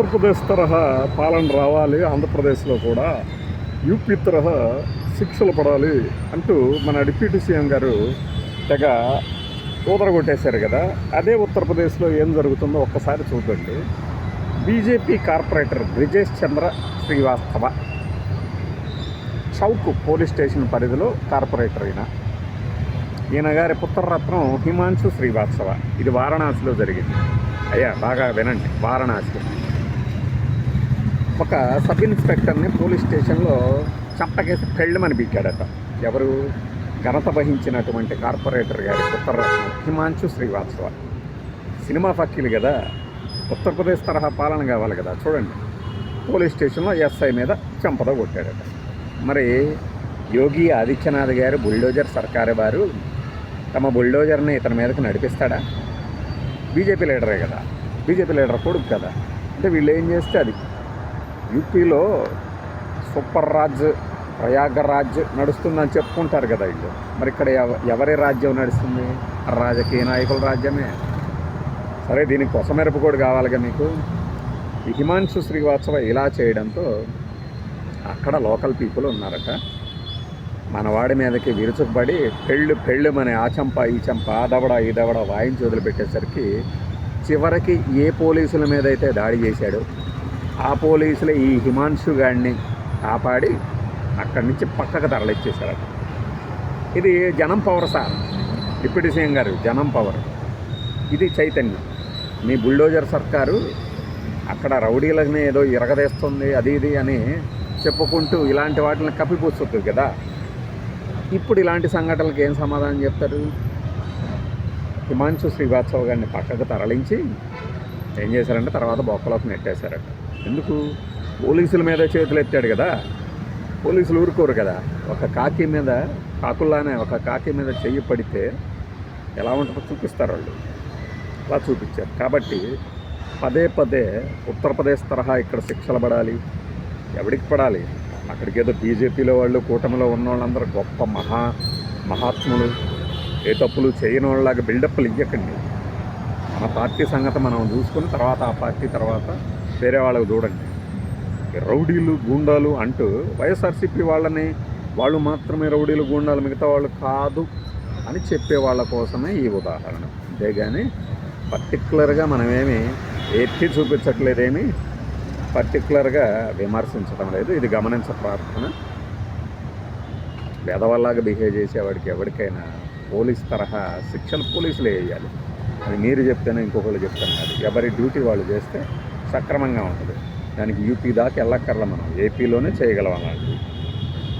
ఉత్తరప్రదేశ్ తరహా పాలన రావాలి ఆంధ్రప్రదేశ్లో కూడా యూపీ తరహా శిక్షలు పడాలి అంటూ మన డిప్యూటీ సీఎం గారు తెగ ఊదరగొట్టేశారు కదా. అదే ఉత్తరప్రదేశ్లో ఏం జరుగుతుందో ఒక్కసారి చూడండి BJP corporator Brijesh Chandra Srivastava Chowk police station పరిధిలో కార్పొరేటర్ ఈయన. ఈయన గారి పుత్రరత్నం హిమాంశు శ్రీవాత్సవ ఇది వారణాసిలో జరిగింది. అయ్యా బాగా వినండి. వారణాసిలో. ఒక సబ్ ఇన్స్పెక్టర్ని పోలీస్ స్టేషన్లో చంపకేసి పెళ్ళమని పీకాడట. ఎవరు ఘనత వహించినటువంటి కార్పొరేటర్ గారి పుత్రరత్నం హిమాంశు శ్రీవాత్సవ. సినిమా ఫక్కీలు కదా. ఉత్తరప్రదేశ్ తరహా పాలన కావాలి కదా. చూడండి. పోలీస్ స్టేషన్లో ఎస్ఐ మీద చంపద కొట్టాడట. మరి యోగి ఆదిత్యనాథ్ గారు బుల్డోజర్ సర్కారు వారు తమ బుల్డోజర్ని ఇతని మీదకు నడిపిస్తాడా? బీజేపీ లీడరే కదా. బీజేపీ లీడర్ కొడుకు కదా. అంటే వీళ్ళు ఏం చేస్తే అది యూపీలో సూపర్ రాజ్ ప్రయాగరాజ్ నడుస్తుందని చెప్పుకుంటారు కదా వీళ్ళు. మరి ఇక్కడ ఎవరి రాజ్యం నడుస్తుంది? రాజకీయ నాయకుల రాజ్యమే. సరే దీనికి కొసమెరుపు కూడా కావాలిగా మీకు. ఈ హిమాంశు శ్రీవాత్సవ ఇలా చేయడంతో అక్కడ లోకల్ పీపుల్ ఉన్నారట. మనవాడి మీదకి విరుచుకుపడి పెళ్ళు పెళ్ళు మన ఆ చంప ఈ చంప ఆ దవడ ఈ దవడ వాయించి వదిలిపెట్టేసరికి చివరికి ఏ పోలీసుల మీద అయితే దాడి చేశాడో ఆ పోలీసులు ఈ హిమాంశు గాడిని కాపాడి అక్కడి నుంచి పక్కకు తరలిచ్చేశారట. ఇది జనం పవర్ సార్ డిప్యూటీ సీఎం గారు జనం పవర్. ఇది చైతన్యం. మీ బుల్డోజర్ సర్కారు అక్కడ రౌడీలని ఏదో ఇరగదేస్తుంది అది ఇది అని చెప్పుకుంటూ ఇలాంటి వాటిని కప్పిపూస్తుంది కదా. ఇప్పుడు ఇలాంటి సంఘటనలకు ఏం సమాధానం చెప్తారు? హిమాంశు శ్రీవాత్సవ్ గారిని పక్కకు తరలించి ఏం చేశారంటే తర్వాత బొక్కలోకి నెట్టేశారట. ఎందుకు? పోలీసుల మీద చేతులు ఎత్తాడు కదా. పోలీసులు ఊరుకోరు కదా. ఒక కాకి మీద కాకుల్లానే ఒక కాకి మీద చెయ్యి పడితే ఎలా ఉంటుందో చూపిస్తారు వాళ్ళు. అలా చూపించారు. కాబట్టి పదే పదే ఉత్తరప్రదేశ్ తరహా ఇక్కడ శిక్షలు పడాలి. ఎవడికి పడాలి? అక్కడికి ఏదో బీజేపీలో వాళ్ళు కూటమిలో ఉన్న వాళ్ళందరూ గొప్ప మహా మహాత్ములు. ఏ తప్పులు చేయని వాళ్ళలాగా బిల్డప్లు ఇవ్వకండి మన పార్టీ సంగతి మనం చూసుకుని తర్వాత ఆ పార్టీ తర్వాత వేరే వాళ్ళకి చూడండి. రౌడీలు గూండాలు అంటూ వైఎస్ఆర్సీపీ వాళ్ళని వాళ్ళు మాత్రమే రౌడీలు గూండాలు మిగతా వాళ్ళు కాదు అని చెప్పే వాళ్ళ కోసమే ఈ ఉదాహరణ. అంతేగాని పర్టికులర్గా మనమేమి ఎత్తి చూపించట్లేదేమి? పర్టికులర్గా విమర్శించడం లేదు. ఇది గమనించ ప్రార్థన. పేదవాళ్ళగా బిహేవ్ చేసేవాడికి ఎవరికైనా పోలీస్ తరహా శిక్షలు పోలీసులే వేయాలి. అని మీరు చెప్తేనే ఇంకొకరు చెప్తాను కాదు. ఎవరి డ్యూటీ వాళ్ళు చేస్తే సక్రమంగా ఉంటుంది. దానికి యూపీ దాకా వెళ్ళక్కర్ల మనం. ఏపీలోనే చేయగలం అలాంటి